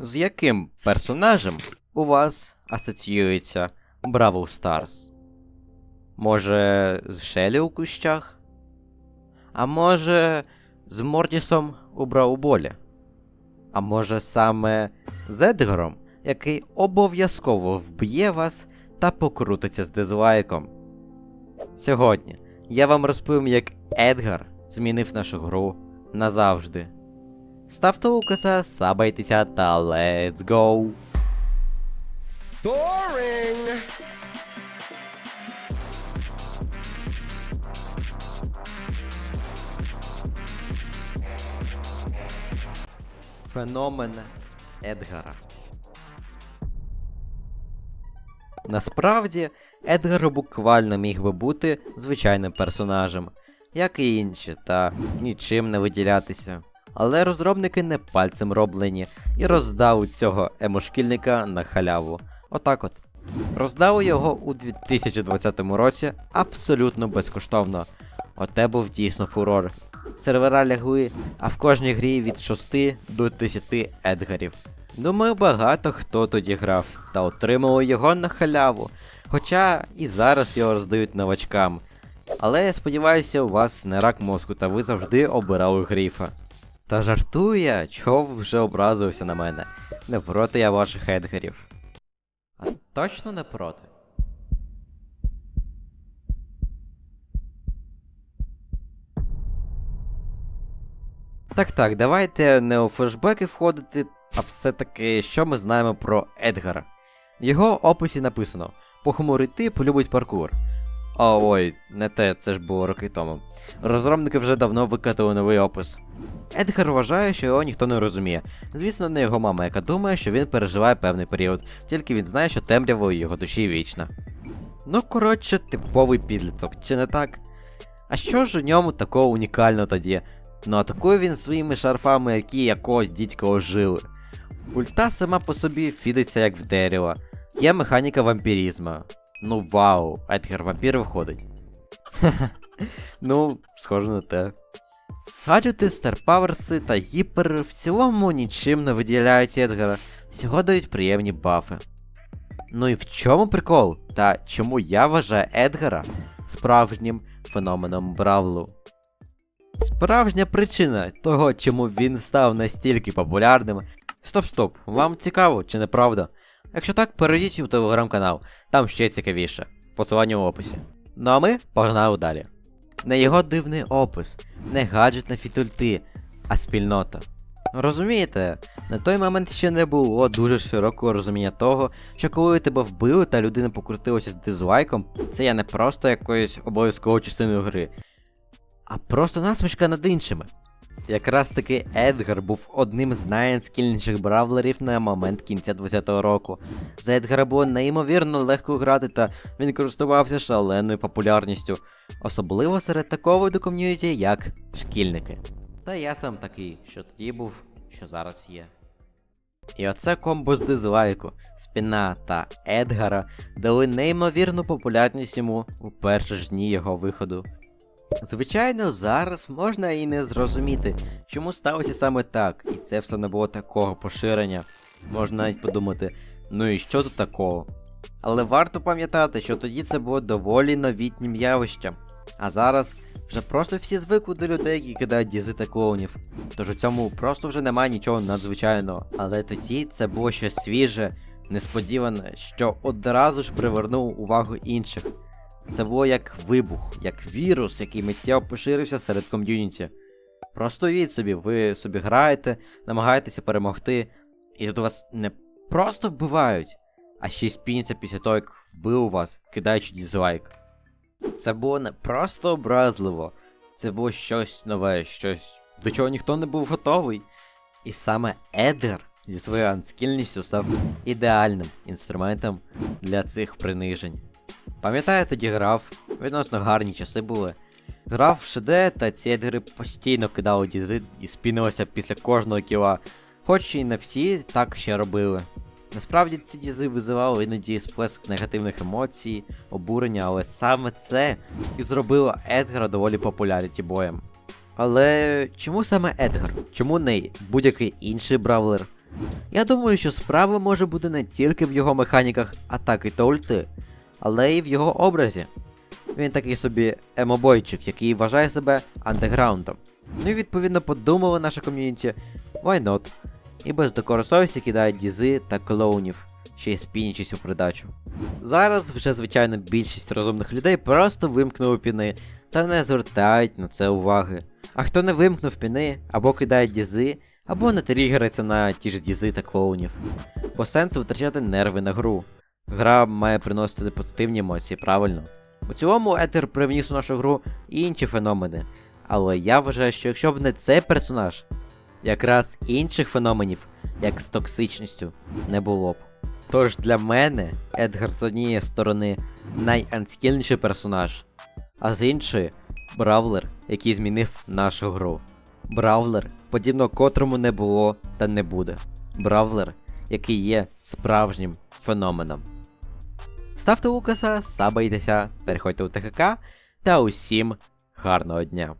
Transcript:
З яким персонажем у вас асоціюється Бравл Старс? Може, з Шелі у кущах? А може, з Мортісом у Брауболі? А може саме з Едгаром, який обов'язково вб'є вас та покрутиться з дизлайком? Сьогодні я вам розповім, як Едгар змінив нашу гру назавжди. Ставте лукаса, сабайтеся та let's go! Boring! Феномен Едгара. Насправді, Едгар буквально міг би бути звичайним персонажем, як і інші, та нічим не виділятися. Але розробники не пальцем роблені і роздали цього емошкільника на халяву. Отак от. Роздали його у 2020 році абсолютно безкоштовно. Оте був дійсно фурор. Сервера лягли, а в кожній грі від 6 до 10 едгарів. Думаю, багато хто тоді грав та отримали його на халяву. Хоча і зараз його роздають новачкам. Але я сподіваюся, у вас не рак мозку, та ви завжди обирали гріфа. Та чого ви вже образився на мене. Не проти я ваших едгарів. А точно не проти? Так, так, давайте не у флешбеки входити, а все-таки, що ми знаємо про Едгара. В його описі написано: похмурий тип любить паркур. А ой, не те, це ж було роки тому. Розробники вже давно викатали новий опис. Едгар вважає, що його ніхто не розуміє. Звісно, не його мама, яка думає, що він переживає певний період, тільки він знає, що темрява у його душі вічна. Ну, коротше, типовий підліток, чи не так? А що ж у ньому такого унікального тоді? Ну атакує він своїми шарфами, які якогось дідька ожили. Ульта сама по собі фідиться як в дерево. Є механіка вампірізма. Ну вау, Едгар вампір виходить. Ну, схоже на те. Гаджети, старпаверси та гіпер в цілому нічим не виділяють Едгара, всього дають приємні бафи. Ну і в чому прикол? Та чому я вважаю Едгара справжнім феноменом Бравлу? Справжня причина того, чому він став настільки популярним. Стоп, стоп, вам цікаво чи не правда? Якщо так, перейдіть у телеграм-канал, там ще цікавіше. Посилання в описі. Ну а ми погнали далі. Не його дивний опис, не гаджет на фітульти, а спільнота. Розумієте, на той момент ще не було дуже широкого розуміння того, що коли тебе вбили та людина покрутилася з дизлайком, це є не просто якоюсь обов'язковою частиною гри, а просто насмішка над іншими. Якраз таки Едгар був одним з найскільніших бравлерів на момент кінця 20-го року. За Едгара було неймовірно легко грати, та він користувався шаленою популярністю, особливо серед такого виду ком'юніті, як шкільники. Та я сам такий, що тоді був, що зараз є. І оце комбо з дизлайку, спіна та Едгара дали неймовірну популярність йому у перші ж дні його виходу. Звичайно, зараз можна і не зрозуміти, чому сталося саме так, і це все не було такого поширення. Можна навіть подумати, ну і що тут такого? Але варто пам'ятати, що тоді це було доволі новітнім явищем, а зараз вже просто всі звикли до людей, які кидають дізи та клоунів. Тож у цьому просто вже немає нічого надзвичайного. Але тоді це було щось свіже, несподіване, що одразу ж привернув увагу інших. Це було як вибух, як вірус, який миттєво поширився серед ком'юніті. Просто від собі, ви собі граєте, намагаєтеся перемогти, і тут вас не просто вбивають, а ще й спіняться після того, як вбив вас, кидаючи дізлайк. Це було не просто образливо, це було щось нове, щось, до чого ніхто не був готовий. І саме Едгар зі своєю анскільністю став ідеальним інструментом для цих принижень. Пам'ятаю, тоді грав, відносно гарні часи були. Грав в ШД, та ці едгери постійно кидали дізи і спінилися після кожного кіла, хоч і не всі так ще робили. Насправді ці дізи визивали іноді сплеск негативних емоцій, обурення, але саме це і зробило Едгара доволі популяріті боєм. Але чому саме Едгар? Чому не будь-який інший бравлер? Я думаю, що справа може бути не тільки в його механіках атаки та ульти, але й в його образі. Він такий собі емобойчик, який вважає себе андеграундом. Ну і відповідно подумали наше ком'юніті, why not? І без докорисовісті кидають дізи та клоунів, ще й спінячись у придачу. Зараз вже, звичайно, більшість розумних людей просто вимкнули піни та не звертають на це уваги. А хто не вимкнув піни, або кидає дізи, або не тригериться на ті ж дізи та клоунів. Бо сенс витрачати нерви на гру. Гра має приносити позитивні емоції, правильно. У цілому Етер привніс у нашу гру і інші феномени. Але я вважаю, що якщо б не цей персонаж, якраз інших феноменів, як з токсичністю, не було б. Тож для мене Едгар з однієї сторони найанскільніший персонаж, а з іншої бравлер, який змінив нашу гру. Бравлер, подібно котрому не було та не буде. Бравлер, який є справжнім феноменом. Ставте Лукаса, сабайтеся, переходьте у ТХК та усім гарного дня!